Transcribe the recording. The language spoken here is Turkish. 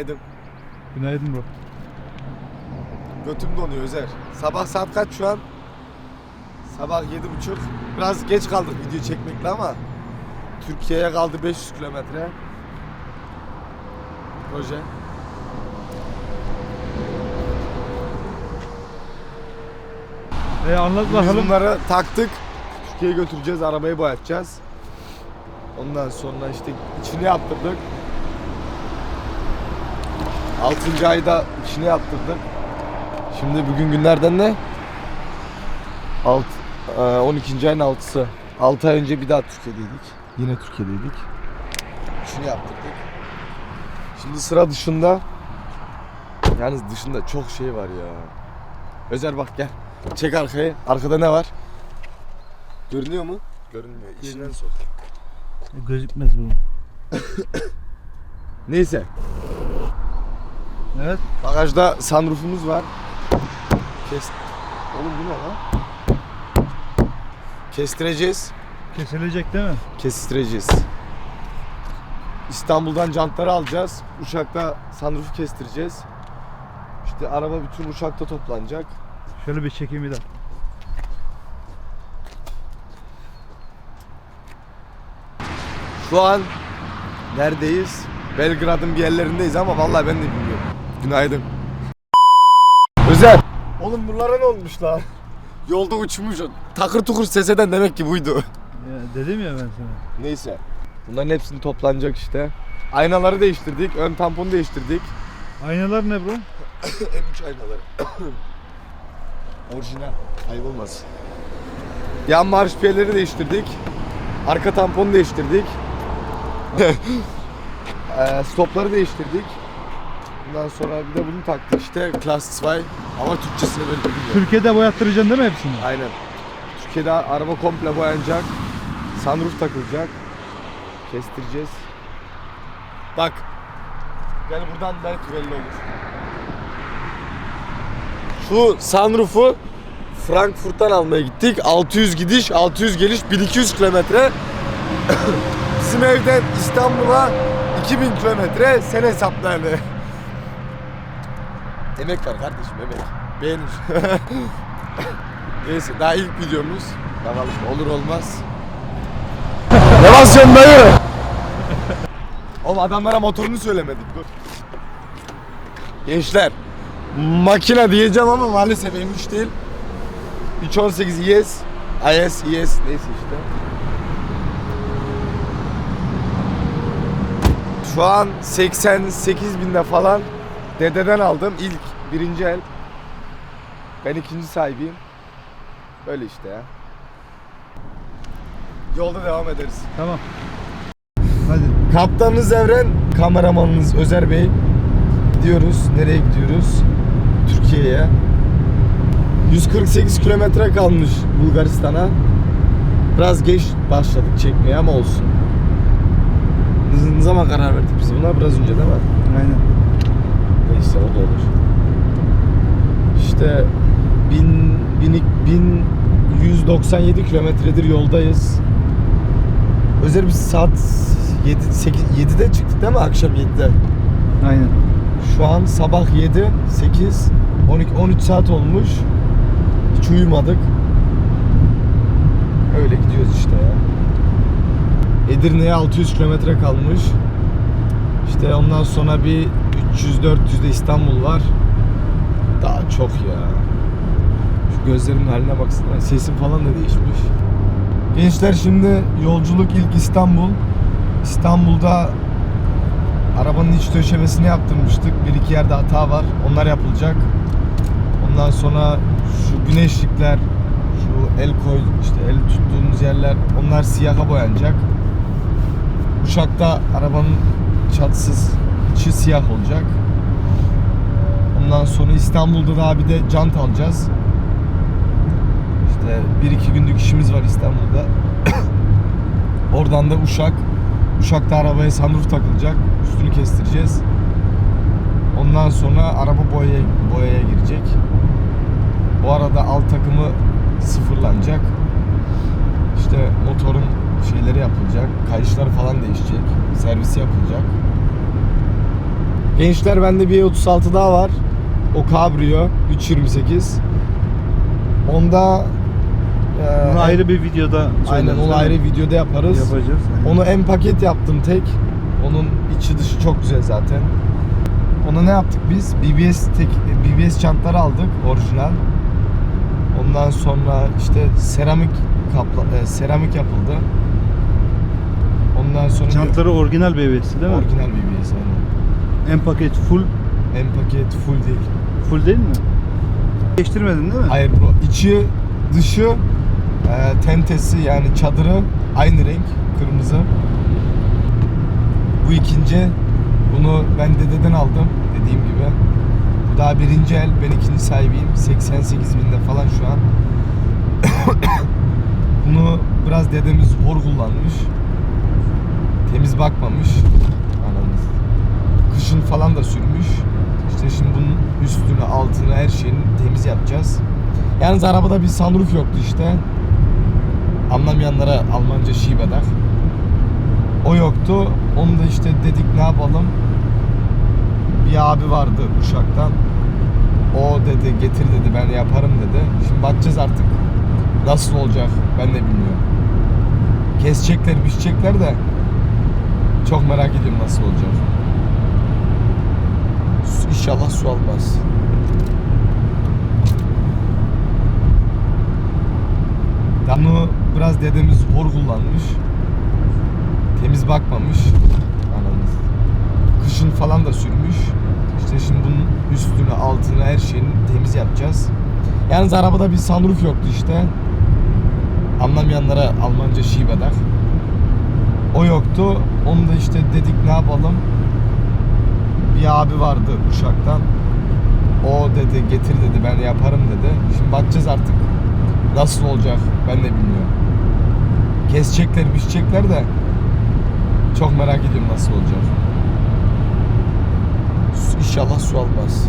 Günaydın. Günaydın bro. Götüm donuyor Özer. Sabah saat kaç şu an? Sabah yedi buçuk. Biraz geç kaldık video çekmekle ama Türkiye'ye kaldı 500 kilometre. Proje. E anlat Biz bakalım. bunları taktık. Türkiye'ye götüreceğiz, arabayı boyatacağız. Ondan sonra işte içini yaptırdık. 6. ayda içini yaptırdık. Şimdi bugün günlerden ne? Alt, e, 12. ayın 6'sı. 6 ay önce bir daha Türkiye'deydik. Yine Türkiye'deydik. İçini yaptırdık. Şimdi sıra dışında. Yalnız dışında çok şey var ya. Özer bak gel. Çek arkayı. Arkada ne var? Görünüyor mu? Görünmüyor. İçinden sok. Gözükmez bu. Neyse. Evet. Bagajda sunroofumuz var. Kes... Oğlum bu ne lan? Kestireceğiz. Kesilecek değil mi? Kestireceğiz. İstanbul'dan jantları alacağız. Uşak'ta sunroof'u kestireceğiz. İşte araba bütün Uşak'ta toplanacak. Şöyle bir çekeyim bir daha. Şu an neredeyiz? Belgrad'ın bir yerlerindeyiz ama vallahi ben de bilmiyorum. Günaydın. Özel. Oğlum bunlara ne olmuş lan? Yolda uçmuş. Takır tukur ses eden demek ki buydu. Ya, dedim ya ben sana. Neyse. Bunların hepsini toplanacak işte. Aynaları değiştirdik. Ön tamponu değiştirdik. Aynalar ne bro? M3 aynaları. Orijinal. Ayıp olmaz. Yan marşpiyeleri değiştirdik. Arka tamponu değiştirdik. Eee, stopları değiştirdik. Bundan sonra bir de bunu taktık işte Class 2 ama Türkçesini böyle bilmiyorum. Türkiye'de boyattıracaksın değil mi hepsini? Aynen. Türkiye'de araba komple boyanacak. Sunroof takılacak. Kestireceğiz. Bak. Yani buradan belki belli olur. Şu sunroof'u Frankfurt'tan almaya gittik. 600 gidiş, 600 geliş, 1200 kilometre. Bizim evden İstanbul'a 2000 kilometre sen hesapla. Emek var kardeşim emek. Beğenir. Neyse daha ilk videomuz. Bakalım olur olmaz. ne basıyorsun dayı? Oğlum adamlara motorunu söylemedik dur. Gençler makine diyeceğim ama maalesef M3 değil. 318 ES, IS, ES neyse işte. Şu an 88 binde falan dededen aldım ilk birinci el. Ben ikinci sahibiyim. Öyle işte ya. Yolda devam ederiz. Tamam. Hadi. Kaptanınız Evren, kameramanınız Özer Bey. Gidiyoruz. Nereye gidiyoruz? Türkiye'ye. 148 kilometre kalmış Bulgaristan'a. Biraz geç başladık çekmeye ama olsun. Ne- zaman karar verdik biz buna? Biraz önce değil mi? Aynen. Neyse o da olur. İşte 1000, 1000, 1197 kilometredir yoldayız. Özel biz saat 7, 8, 7'de çıktık değil mi? Akşam 7'de. Aynen. Şu an sabah 7, 8, 12, 13 saat olmuş. Hiç uyumadık. Öyle gidiyoruz işte ya. Edirne'ye 600 kilometre kalmış. İşte ondan sonra bir 300-400 de İstanbul var. Daha çok ya. Şu gözlerimin haline baksana. Sesim falan da değişmiş. Gençler şimdi yolculuk ilk İstanbul. İstanbul'da arabanın iç döşemesini yaptırmıştık. Bir iki yerde hata var. Onlar yapılacak. Ondan sonra şu güneşlikler, şu el koy, işte el tuttuğumuz yerler onlar siyaha boyanacak. Uşak'ta arabanın çatısız içi siyah olacak. Ondan sonra İstanbul'da daha bir de jant alacağız. İşte bir iki günlük işimiz var İstanbul'da. Oradan da Uşak. Uşak'ta arabaya sunroof takılacak. Üstünü kestireceğiz. Ondan sonra araba boyaya, boyaya girecek. O arada alt takımı sıfırlanacak. İşte motorun şeyleri yapılacak. Kayışlar falan değişecek. Servis yapılacak. Gençler bende bir 36 daha var. O Cabrio 328. Onda e, Bunu ayrı bir videoda aynen söyleriz, onu değil ayrı mi? videoda yaparız. yapacağız. Onu en paket yaptım tek. Onun içi dışı çok güzel zaten. Ona ne yaptık biz? BBS tek BBS çantları aldık orijinal. Ondan sonra işte seramik kapla e, seramik yapıldı. Ondan sonra Çantları orijinal BBS'i değil mi? orijinal BBS aynen. En paket full En paket full değil. Full değil mi? Değiştirmedin değil mi? Hayır bro. İçi dışı e, tentesi yani çadırı aynı renk kırmızı. Bu ikinci. Bunu ben dededen aldım dediğim gibi. Bu daha birinci el. Ben ikinci sahibiyim. 88 binde falan şu an. Bunu biraz dedemiz hor kullanmış. Temiz bakmamış. Anladınız. Kışın falan da sürmüş. İşte şimdi bunun üstünü, altını, her şeyini temiz yapacağız. Yalnız arabada bir sunroof yoktu işte. Anlamayanlara Almanca şibedak. O yoktu. Onu da işte dedik ne yapalım. Bir abi vardı Uşak'tan. O dedi getir dedi ben yaparım dedi. Şimdi bakacağız artık. Nasıl olacak ben de bilmiyorum. Kesecekler, biçecekler de çok merak ediyorum nasıl olacak. İnşallah su almaz. Bunu biraz dedemiz hor kullanmış. Temiz bakmamış. Anladınız. Kışın falan da sürmüş. İşte şimdi bunun üstünü, altını, her şeyini temiz yapacağız. Yalnız arabada bir sunroof yoktu işte. Anlamayanlara Almanca şibedak. O yoktu. Onu da işte dedik ne yapalım. Bir abi vardı Uşak'tan. O dedi getir dedi ben yaparım dedi. Şimdi bakacağız artık. Nasıl olacak ben de bilmiyorum. Kesecekler, biçecekler de çok merak ediyorum nasıl olacak. İnşallah su almaz.